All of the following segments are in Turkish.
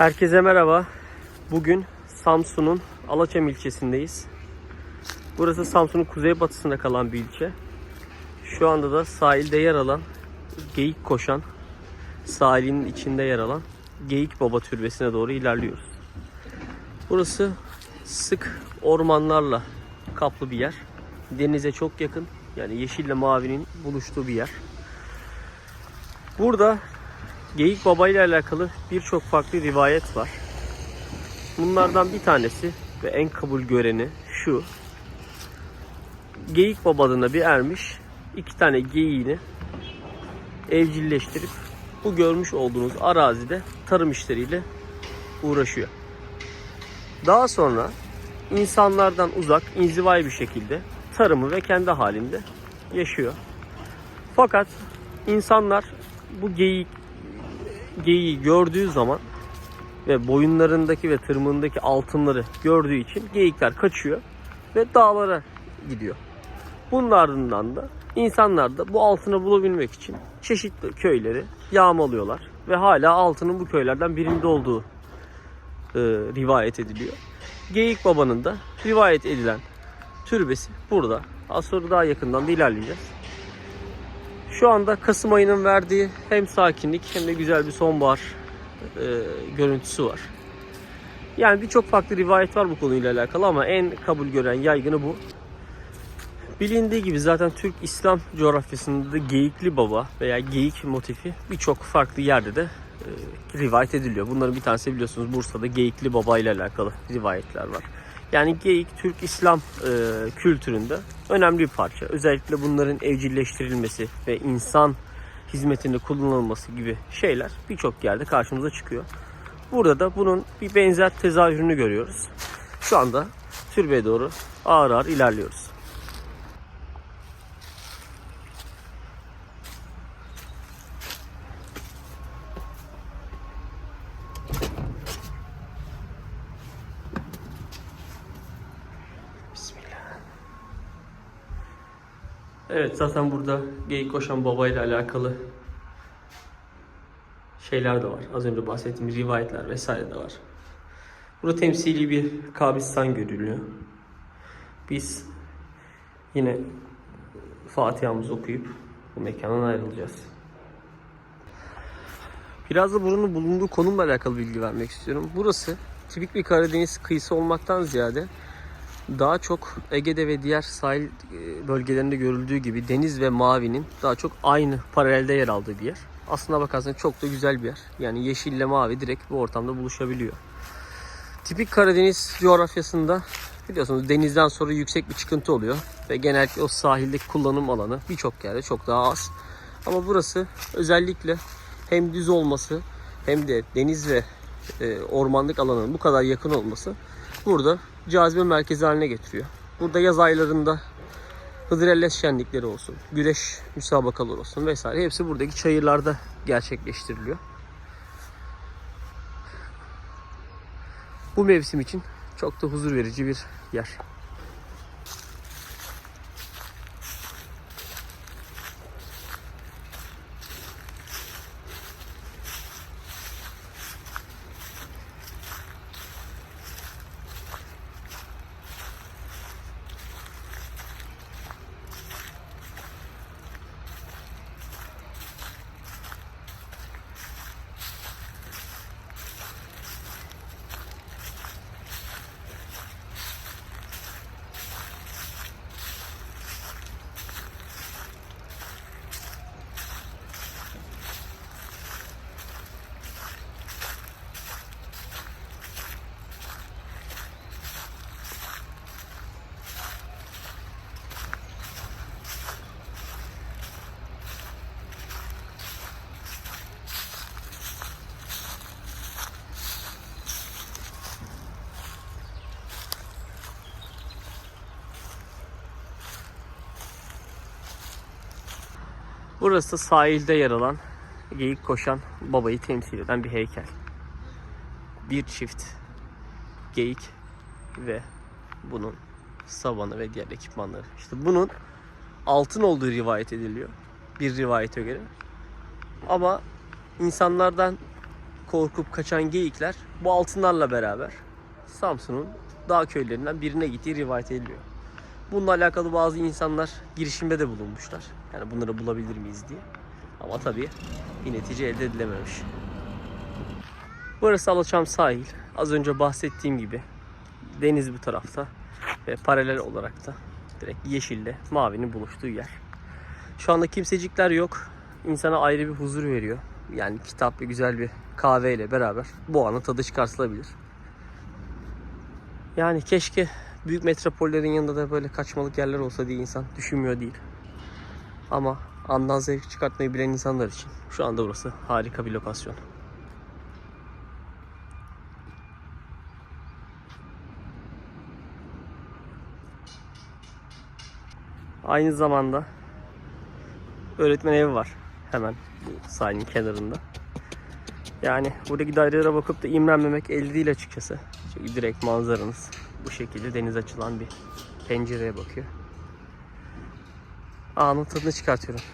Herkese merhaba. Bugün Samsun'un Alaçam ilçesindeyiz. Burası Samsun'un kuzeybatısında kalan bir ilçe. Şu anda da sahilde yer alan, geyik koşan, sahilin içinde yer alan Geyik Baba Türbesi'ne doğru ilerliyoruz. Burası sık ormanlarla kaplı bir yer. Denize çok yakın. Yani yeşille mavinin buluştuğu bir yer. Burada Geyik Baba ile alakalı birçok farklı rivayet var. Bunlardan bir tanesi ve en kabul göreni şu. Geyik Baba bir ermiş iki tane geyiğini evcilleştirip bu görmüş olduğunuz arazide tarım işleriyle uğraşıyor. Daha sonra insanlardan uzak, inzivai bir şekilde tarımı ve kendi halinde yaşıyor. Fakat insanlar bu geyik geyiği gördüğü zaman ve boyunlarındaki ve tırmığındaki altınları gördüğü için geyikler kaçıyor ve dağlara gidiyor. Bunun ardından da insanlar da bu altını bulabilmek için çeşitli köyleri yağmalıyorlar ve hala altının bu köylerden birinde olduğu e, rivayet ediliyor. Geyik Baba'nın da rivayet edilen türbesi burada. Az sonra daha yakından da ilerleyeceğiz. Şu anda Kasım ayının verdiği hem sakinlik hem de güzel bir sonbahar e, görüntüsü var. Yani birçok farklı rivayet var bu konuyla alakalı ama en kabul gören yaygını bu. Bilindiği gibi zaten Türk İslam coğrafyasında da geyikli baba veya geyik motifi birçok farklı yerde de e, rivayet ediliyor. Bunların bir tanesi biliyorsunuz Bursa'da geyikli baba ile alakalı rivayetler var. Yani geyik Türk İslam e, kültüründe önemli bir parça. Özellikle bunların evcilleştirilmesi ve insan hizmetinde kullanılması gibi şeyler birçok yerde karşımıza çıkıyor. Burada da bunun bir benzer tezahürünü görüyoruz. Şu anda türbeye doğru ağır ağır ilerliyoruz. Evet zaten burada geyik koşan babayla alakalı şeyler de var. Az önce bahsettiğim rivayetler vesaire de var. Burada temsili bir kabristan görülüyor. Biz yine Fatiha'mızı okuyup bu mekandan ayrılacağız. Biraz da buranın bulunduğu konumla alakalı bilgi vermek istiyorum. Burası tipik bir Karadeniz kıyısı olmaktan ziyade daha çok Ege'de ve diğer sahil e, bölgelerinde görüldüğü gibi deniz ve mavinin daha çok aynı paralelde yer aldığı bir yer. Aslına bakarsanız çok da güzel bir yer. Yani yeşille mavi direkt bu ortamda buluşabiliyor. Tipik Karadeniz coğrafyasında biliyorsunuz denizden sonra yüksek bir çıkıntı oluyor. Ve genellikle o sahildeki kullanım alanı birçok yerde çok daha az. Ama burası özellikle hem düz olması hem de deniz ve e, ormanlık alanın bu kadar yakın olması burada cazibe merkezi haline getiriyor. Burada yaz aylarında Hıdrellez şenlikleri olsun, güreş müsabakaları olsun vesaire hepsi buradaki çayırlarda gerçekleştiriliyor. Bu mevsim için çok da huzur verici bir yer. Burası sahilde yer alan geyik koşan babayı temsil eden bir heykel. Bir çift geyik ve bunun savanı ve diğer ekipmanları. İşte bunun altın olduğu rivayet ediliyor. Bir rivayete göre. Ama insanlardan korkup kaçan geyikler bu altınlarla beraber Samsun'un dağ köylerinden birine gittiği rivayet ediliyor. Bununla alakalı bazı insanlar girişimde de bulunmuşlar. Yani bunları bulabilir miyiz diye. Ama tabii bir netice elde edilememiş. Burası Alaçam sahil. Az önce bahsettiğim gibi deniz bu tarafta ve paralel olarak da direkt yeşille mavinin buluştuğu yer. Şu anda kimsecikler yok. İnsana ayrı bir huzur veriyor. Yani kitap ve güzel bir kahve ile beraber bu anın tadı çıkartılabilir. Yani keşke büyük metropollerin yanında da böyle kaçmalık yerler olsa diye insan düşünmüyor değil. Ama andan zevk çıkartmayı bilen insanlar için şu anda burası harika bir lokasyon. Aynı zamanda öğretmen evi var hemen bu sahilin kenarında. Yani buradaki dairelere bakıp da imrenmemek elde değil açıkçası. Çünkü direkt manzaranız bu şekilde deniz açılan bir pencereye bakıyor. Anın tadını çıkartıyorum.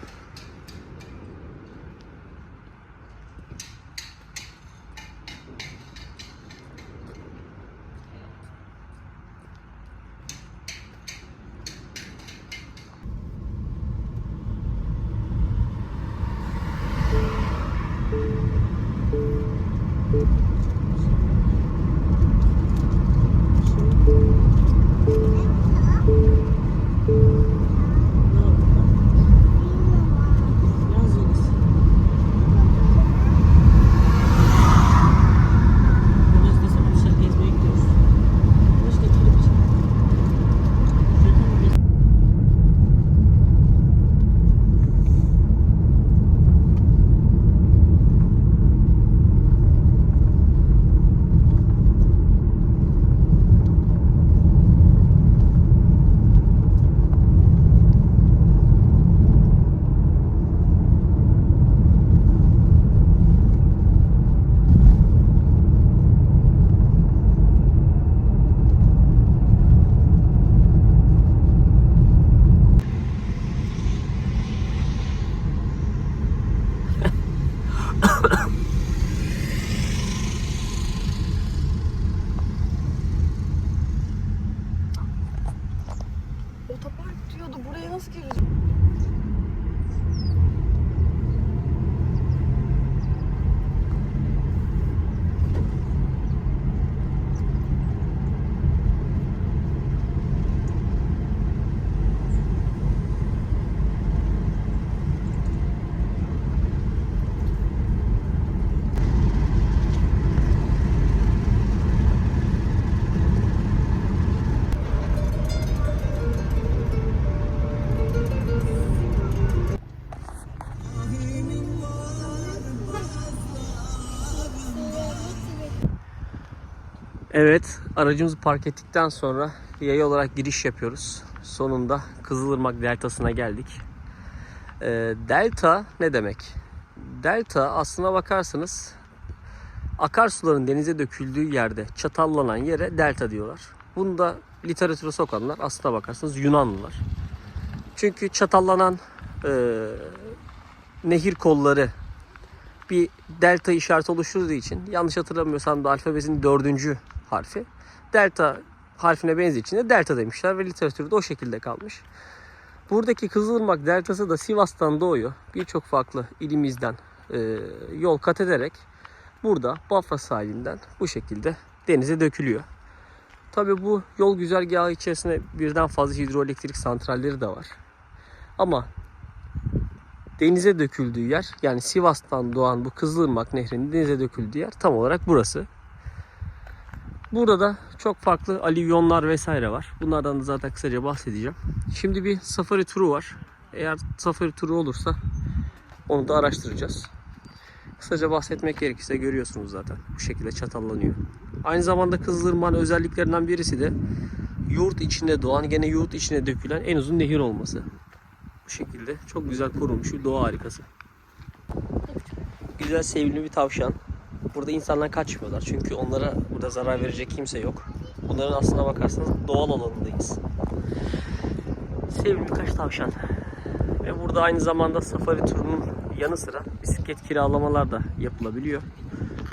Evet, aracımızı park ettikten sonra yaya olarak giriş yapıyoruz. Sonunda Kızılırmak Deltası'na geldik. Ee, delta ne demek? Delta aslına bakarsanız akarsuların denize döküldüğü yerde çatallanan yere delta diyorlar. Bunu da literatüre sokanlar aslına bakarsanız Yunanlılar. Çünkü çatallanan e, nehir kolları bir delta işareti oluşturduğu için yanlış hatırlamıyorsam da alfabesinin dördüncü harfi. Delta harfine benzediği için de delta demişler ve literatürde o şekilde kalmış. Buradaki Kızılırmak deltası da Sivas'tan doğuyor. Birçok farklı ilimizden e, yol kat ederek burada Bafra sahilinden bu şekilde denize dökülüyor. Tabi bu yol güzergahı içerisinde birden fazla hidroelektrik santralleri de var. Ama denize döküldüğü yer yani Sivas'tan doğan bu Kızılırmak Nehri'nin denize döküldüğü yer tam olarak burası. Burada da çok farklı alüvyonlar vesaire var. Bunlardan da zaten kısaca bahsedeceğim. Şimdi bir safari turu var. Eğer safari turu olursa onu da araştıracağız. Kısaca bahsetmek gerekirse görüyorsunuz zaten. Bu şekilde çatallanıyor. Aynı zamanda Kızılırmak'ın özelliklerinden birisi de yurt içinde doğan, gene yurt içine dökülen en uzun nehir olması. Bu şekilde çok güzel korunmuş bir doğa harikası. Güzel sevimli bir tavşan. Burada insanlar kaçmıyorlar çünkü onlara burada zarar verecek kimse yok. Bunların aslına bakarsanız doğal alanındayız. Sevimli birkaç tavşan. Ve burada aynı zamanda safari turunun yanı sıra bisiklet kiralamalar da yapılabiliyor.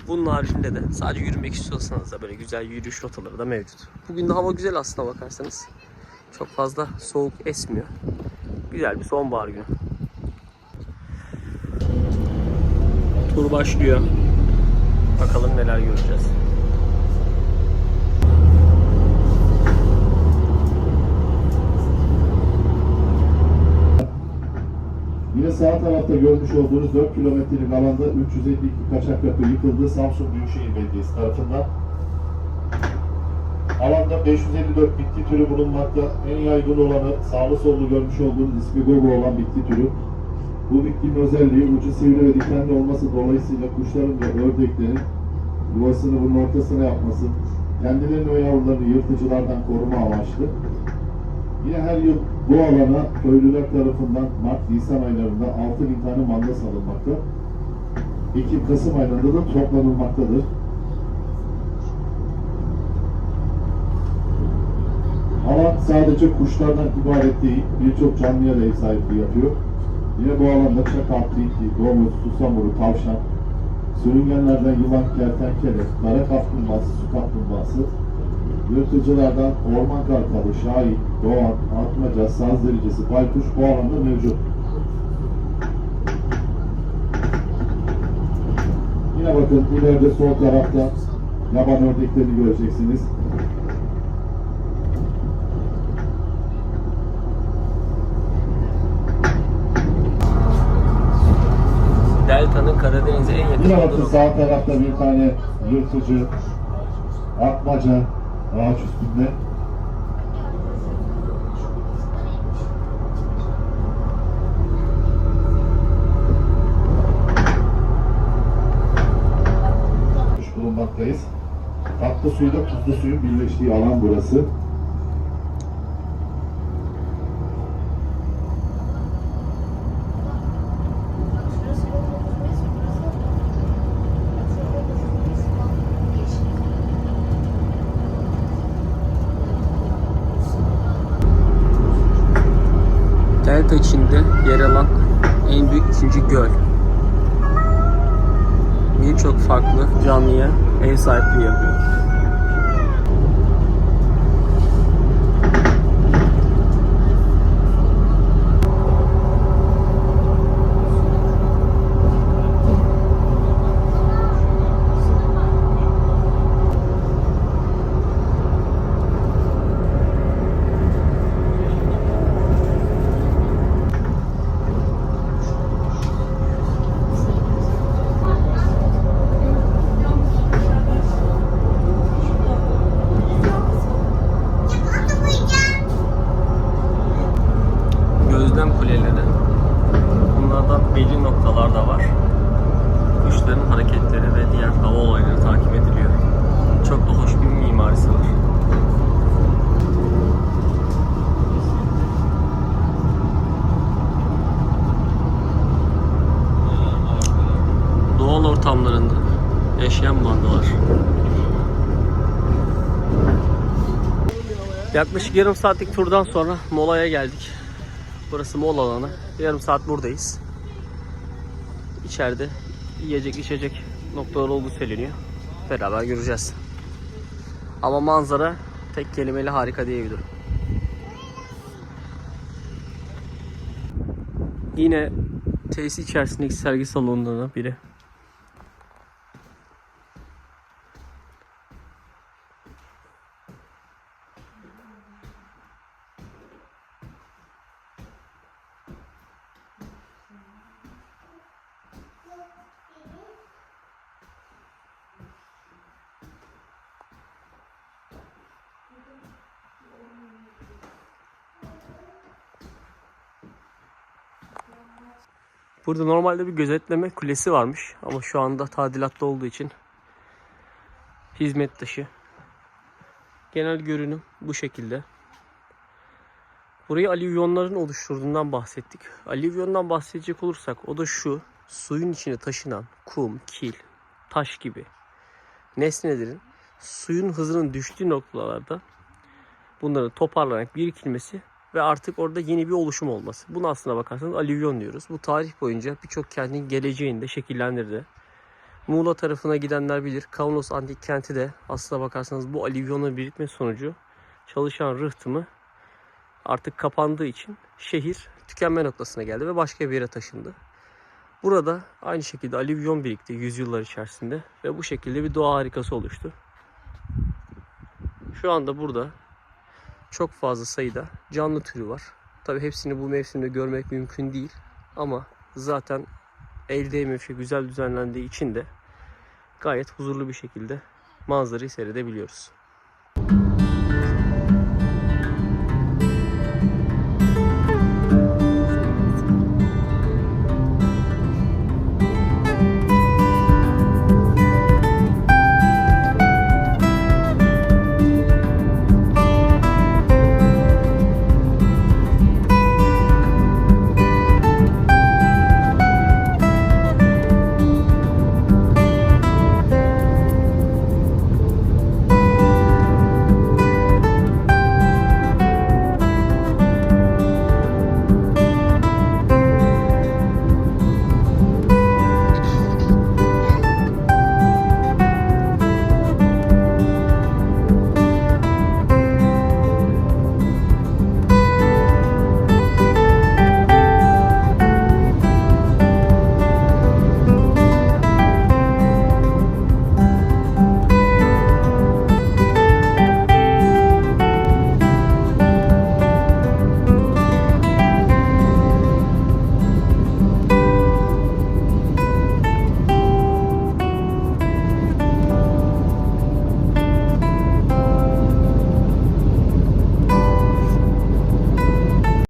Bunun haricinde de sadece yürümek istiyorsanız da böyle güzel yürüyüş rotaları da mevcut. Bugün de hava güzel aslına bakarsanız. Çok fazla soğuk esmiyor. Güzel bir sonbahar günü. Tur başlıyor. Bakalım neler göreceğiz. Yine sağ tarafta görmüş olduğunuz 4 kilometrelik alanda 352 kaçak yapı yıkıldı Samsun Büyükşehir Belediyesi tarafından. Alanda 554 bitki türü bulunmakta. En yaygın olanı sağlı sollu görmüş olduğunuz ismi gogo olan bitki türü. Bu bitkinin özelliği ucu sivri ve dikenli olması dolayısıyla kuşların ve ördeklerin yuvasını bunun ortasına yapması, kendilerini ve yavrularını yırtıcılardan koruma amaçlı. Yine her yıl bu alana köylüler tarafından Mart-Nisan aylarında 6 bin tane manda salınmakta. Ekim-Kasım aylarında da toplanılmaktadır. Alan sadece kuşlardan ibaret değil, birçok canlıya da ev sahipliği yapıyor. Yine bu alanda çakal, tilki, domuz, susamuru, tavşan, sürüngenlerden yılan, kertenkele, kara kaplumbağası, su kaplumbağası, Yırtıcılardan orman kartalı, şahin, doğan, atmaca, saz derecesi, baykuş bu alanda mevcut. Yine bakın ileride sol tarafta yaban ördeklerini göreceksiniz. Delta'nın Karadeniz'e en yakın Yine bakın sağ tarafta bir tane yırtıcı, atmaca ağaç üstünde. bulunmaktayız. Tatlı suyla tuzlu suyun birleştiği alan burası. Delta içinde yer alan en büyük ikinci göl. Birçok farklı canlıya ev sahipliği yapıyor. Belli noktalarda var. Kuşların hareketleri ve diğer hava olayları takip ediliyor. Çok da hoş bir mimarisi var. Doğal ortamlarında yaşayan mandalar. Yaklaşık yarım saatlik turdan sonra molaya geldik. Burası mola alanı. Yarım saat buradayız. İçeride yiyecek içecek noktalar olduğu söyleniyor. Beraber göreceğiz. Ama manzara tek kelimeyle harika diyebilirim. Yine tesis içerisindeki sergi salonlarından biri. Burada normalde bir gözetleme kulesi varmış ama şu anda tadilatta olduğu için hizmet dışı. Genel görünüm bu şekilde. Burayı alüvyonların oluşturduğundan bahsettik. Alüvyondan bahsedecek olursak o da şu. Suyun içine taşınan kum, kil, taş gibi nesnelerin suyun hızının düştüğü noktalarda bunların toparlanarak birikilmesi ve artık orada yeni bir oluşum olması. Bunu aslına bakarsanız alüvyon diyoruz. Bu tarih boyunca birçok kentin geleceğini de şekillendirdi. Muğla tarafına gidenler bilir. Kavnos Antik Kenti de aslına bakarsanız bu alüvyonun birikme sonucu çalışan rıhtımı artık kapandığı için şehir tükenme noktasına geldi ve başka bir yere taşındı. Burada aynı şekilde alüvyon birikti yüzyıllar içerisinde ve bu şekilde bir doğa harikası oluştu. Şu anda burada çok fazla sayıda canlı türü var. Tabi hepsini bu mevsimde görmek mümkün değil ama zaten el değmemiş ve güzel düzenlendiği için de gayet huzurlu bir şekilde manzarayı seyredebiliyoruz.